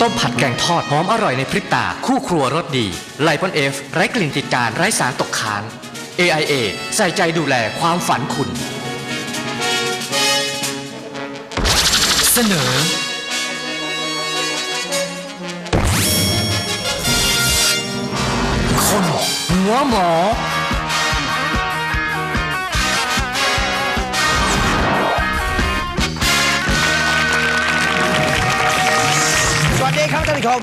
ต้มผัดแกงทอดหอมอร่อยในพริบตา คู่ครัวรสดีไลปอนเอฟไร้กลิ่นติดการไร้สารตกค้าง AIA ใส่ใจดูแลความฝันคุณ เสนอ คนหัวหมอานผู้ชม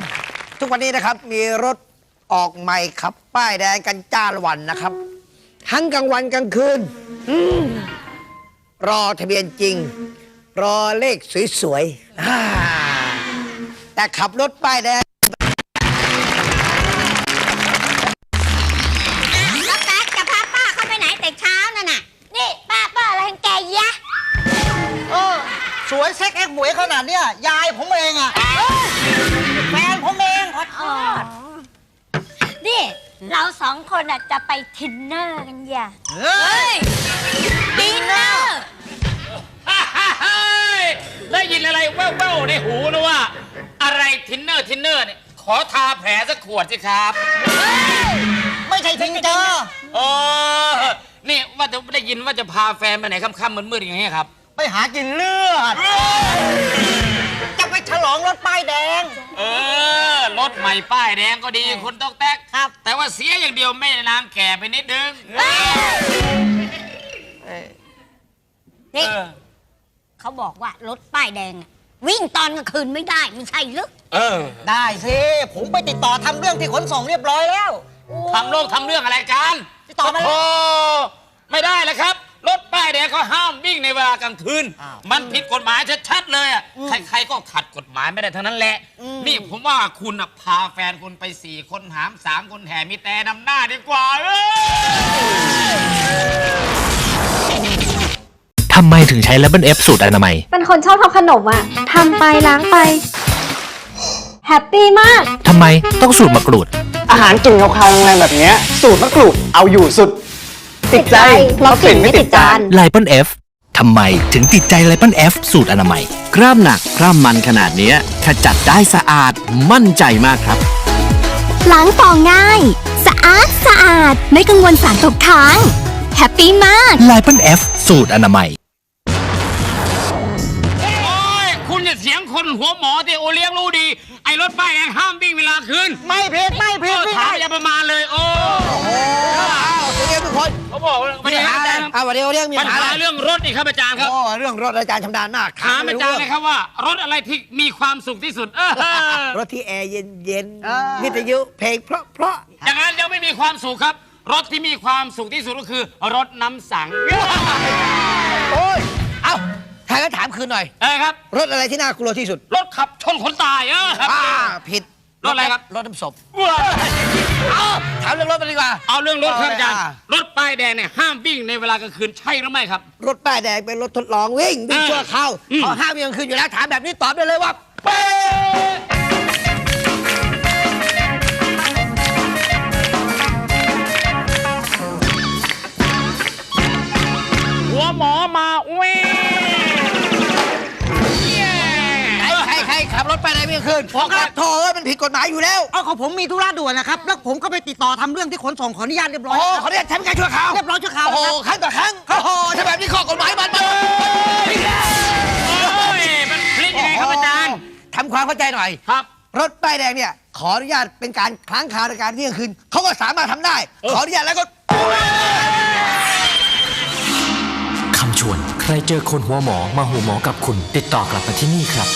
ทุกวันนี้นะครับ มีรถออกใหม่ขับ ป้ายแดงกันจ้าละวันนะครับ ทั้งกลางวันกลางคืนอืมรอทะเบียนจริง รอเลขสวยๆอ่าแต่ขับรถป้ายแดง สวยเซ็กเอ็กหมวยขนาดเนี้ยยายผมเองอะแฟนผมเองขอโทษนี่เราสองคนอะจะไปทินเนอร์กันอย่าเฮ้ยดินเนอร์ได้ยินอะไรแว่วๆในหูนะว่า อะไรทินเนอร์ทินเนอร์เนี่ยขอทาแผลสักขวดสิครับ ไม่ใช่ทิงเจอร์เออนี่ว่าจะได้ยินว่าจะพาแฟนไปไหนค่ำๆมืดๆอย่างเงี้ยครับไป หากินเลือด จะไปฉลองรถป้ายแดง เออ รถใหม่ป้ายแดงก็ดีคุณต้องแตกครับ แต่ว่าเสียอย่างเดียวไม่นางแก่ไปนิดนึงนี่เออเขาบอกว่ารถป้ายแดงอะวิ่งตอนกลางคืนไม่ได้ไม่ใช่หรือเออ ได้สิ ผมไปติดต่อทำเรื่องที่ขนส่งเรียบร้อยแล้วทำโลกทำเรื่องอะไรกันติดต่อมาแล้วโอ้ไม่ได้แล้วครับ ห้ามวิ่งในเวลากลางคืน อ้าวมันผิดกฎหมายชัดๆเลยอะใครๆก็ขัดกฎหมายไม่ได้ทั้งนั้นแหละ นี่ผมว่าคุณน่ะพาแฟนคุณไปสี่คนหามสามคนแห่มีแต่นำหน้าดีกว่าเอ้ย ทำไมถึงใช้ Level F สูตรอนามัย เป็นคนชอบทำขนมอะทำไปล้างไป แฮปปี้มาก ทำไมต้องสูตรมะกรูด อาหารกลิ่นคาวๆแรงๆแบบเนี้ยสูตรมะกรูดเอาอยู่สุด ติดใจเพราะกลิ่นไม่ติดจาน l i p o n F ทำไมถึงติดใจ l i p o n F สูตรอนามัยกล้ามหนักกล้ามมันขนาดเนี้ยขจัดได้สะอาดมั่นใจมากครับล้างฟองง่าย สะอาดสะอาดไม่กังวลสารตกค้างแฮปปี้มาก l i p o n F สูตรอนามัยโอ้ยคุณอย่าเสียงคนหัวหมอที่โอเลี้ยงรู้ดี ไอ้รถป้ายแดงห้ามวิ่งเวลาคืนไม่ผิดไม่ผิเอด วเดี๋ยวเรื่องมีปัปัญญหาหาอะไรเรื่องรถนี่ครับอาจารย์ครับโอ้เรื่องรถอาจารย์ชำนาญมากถามอาจารย์เลยครับว่ารถอะไรที่มีความสุขที่สุดเออรถที่แอร์เย็นเย็นๆวิทยุเพลงเพราะเพราะอย่างนั้นยังไม่มีความสุขครับ รถที่มีความสุขที่สุดก็คือ รถน้ำสังโอ้ยเอ้าถ้างั้นถามคืนหน่อยเออครับ รถอะไรที่น่ากลัวที่สุด รถขับชนคนตายเออครับอ่าผิดรถอะไรครับ รถน้ำศพ ดีกว่า เอาเรื่องรถครับอาจารย์อ่ารถป้ายแดงเนี่ยห้ามวิ่งในเวลากลางคืนใช่หรือไม่ครับ รถป้ายแดงเป็นรถทดลองวิ่งวิ่งอ่าชั่วคราวอืมเขาห้ามยังคืนอยู่แล้วถามแบบนี้ตอบได้เลยว่าเป๊ะ รใครขับรถป้ายแดงวิ่งคืนผมครับโถ่เอ้ยมันผิดกฎหมายอยู่แล้ว เอาของผมมีธุระด่วนนะครับ แล้วผมก็ไปติดต่อทำเรื่องที่ขนส่งขออนุญาตเรียบร้อยโอ้แล้วเขาเรียกใช้เป็นการชั่วคราวเรียบร้อยชั่วคราวโอ้แล้วโหครับครั้งต่อครั้งโอ้โหถ้าแบบนี้ข้อกฎหมายมันมันโอ้ยมันพลิกยังไงครับอาจารย์ทำความเข้าใจหน่อย ครับ รถป้ายแดงเนี่ยขออนุญาตเป็นการค้างคาในการเที่ยงคืนเขาก็สามารถทำได้ ขออนุญาตแล้วก็คำชวน ใครเจอคนหัวหมอมาหัวหมอกับคุณ ติดต่อกลับมาที่นี่ครับ